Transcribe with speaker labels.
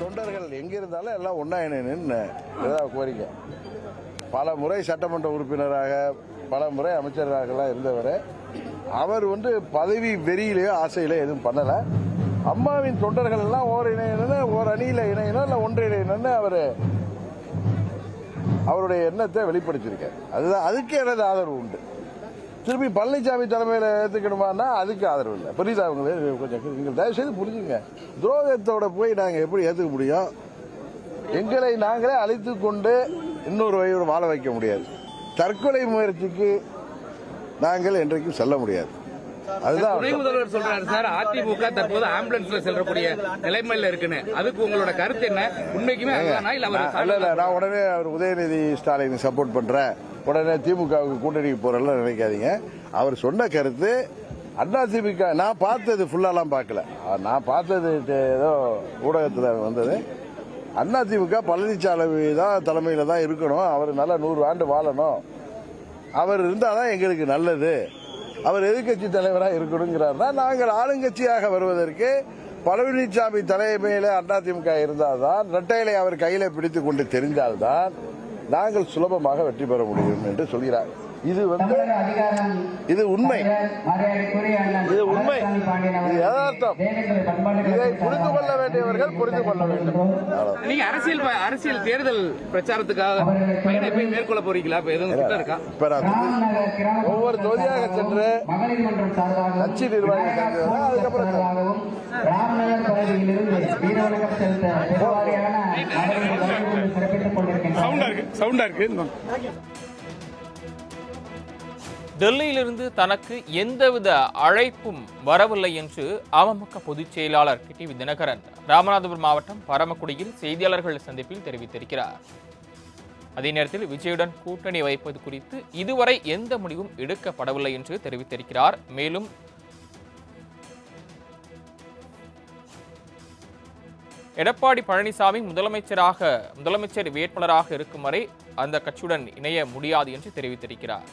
Speaker 1: தொண்டர்கள் எங்கே இருந்தாலும் எல்லாம் ஒன்றா இணைன்னு இதுதான் கோரிக்கை. பல முறை சட்டமன்ற உறுப்பினராக பல முறை அமைச்சராகலாம் இருந்தவர். அவர் வந்து பதவி வெறியிலேயோ ஆசையிலேயோ எதுவும் பண்ணலை. அம்மாவின் தொண்டர்கள் எல்லாம் ஓர் இணையணும் ஓர் அணியில் இணையணும் இல்லை ஒன்று இணையணும்னு அவர் அவருடைய எண்ணத்தை வெளிப்படுத்தியிருக்கார். அதுதான் அதுக்கு எனது ஆதரவு உண்டு. திருப்பி பழனிசாமி தலைமையில் ஏற்றுக்கணுமான்னா அதுக்கு ஆதரவு இல்லை. புரியுதா உங்களுக்கு கொஞ்சம் நீங்கள் தயவு செய்து புரிஞ்சுங்க. துரோகத்தோட போய் நாங்கள் எப்படி ஏற்றுக்க முடியும்? எங்களை நாங்களே அழைத்து கொண்டு இன்னொரு வழியோடு வாழ வைக்க முடியாது. தற்கொலை முயற்சிக்கு நாங்கள் என்றைக்கும் செல்ல முடியாது. அதுதான்
Speaker 2: துணை முதல்வர் சொல்றாரு சார் அதிமுக தற்போது ஆம்புலன்ஸ்ல செல்லக்கூடிய நிலைமையில இருக்குன்னு. அதுக்கு உங்களோட கருத்து என்ன? உண்மைக்குமே இல்ல
Speaker 1: நான் உடனே அவர் உதயநிதி ஸ்டாலின் சப்போர்ட் பண்றேன். உடனே திமுகவுக்கு கூட்டணிக்கு போறேன்லாம் நினைக்காதீங்க. அவர் சொன்ன கருத்து அண்ணா திமுக நான் பார்த்தது ஃபுல்லாலாம் பார்க்கல. நான் பார்த்தது ஏதோ ஊடகத்தில் வந்தது. அண்ணா திமுக பழனிசாமி தான் தலைமையில தான் இருக்கணும். அவர் நல்லா நூறு ஆண்டு வாழணும். அவர் இருந்தால் தான் எங்களுக்கு நல்லது. அவர் எதிர்கட்சி தலைவராக இருக்கணுங்கிறார்னா நாங்கள் ஆளுங்கட்சியாக வருவதற்கு பழனிசாமி தலைமையில் அதிமுக இருந்தால்தான் இரட்டையிலை அவர் கையில் பிடித்து கொண்டு தெரிந்தால்தான் நாங்கள் சுலபமாக வெற்றி பெற முடியும் என்று சொல்கிறார். இது வந்து இது உண்மை. இது உண்மை. இது யதார்த்தம். இதை புரிந்து கொள்ள வேண்டியவர்கள் புரிந்து கொள்ள வேண்டும்.
Speaker 2: நீங்க அரசியல் அரசியல் தேர்தல் பிரச்சாரத்துக்காக பயணம் போய் மேற்கொள்ள போறீங்களா? இப்ப எதுவும் திட்டம் இருக்கா?
Speaker 1: இப்ப நான் ஒவ்வொரு தொகுதியாக சென்று கட்சி நிர்வாகிகள் அதுக்கப்புறம்
Speaker 2: சவுண்டா இருக்கு.
Speaker 3: டெல்லியிலிருந்து தனக்கு எந்தவித அழைப்பும் வரவில்லை என்று அமமுக பொதுச் செயலாளர் டிடிவி தினகரன் ராமநாதபுரம் மாவட்டம் பரமக்குடியில் செய்தியாளர்கள் சந்திப்பில் தெரிவித்திருக்கிறார். அதே நேரத்தில் விஜயுடன் கூட்டணி வைப்பது குறித்து இதுவரை எந்த முடிவும் எடுக்கப்படவில்லை என்று தெரிவித்திருக்கிறார். மேலும் எடப்பாடி பழனிசாமி முதலமைச்சராக முதலமைச்சர் வேட்பாளராக இருக்கும் வரை அந்த கட்சியுடன் இணைய முடியாது என்று தெரிவித்திருக்கிறார்.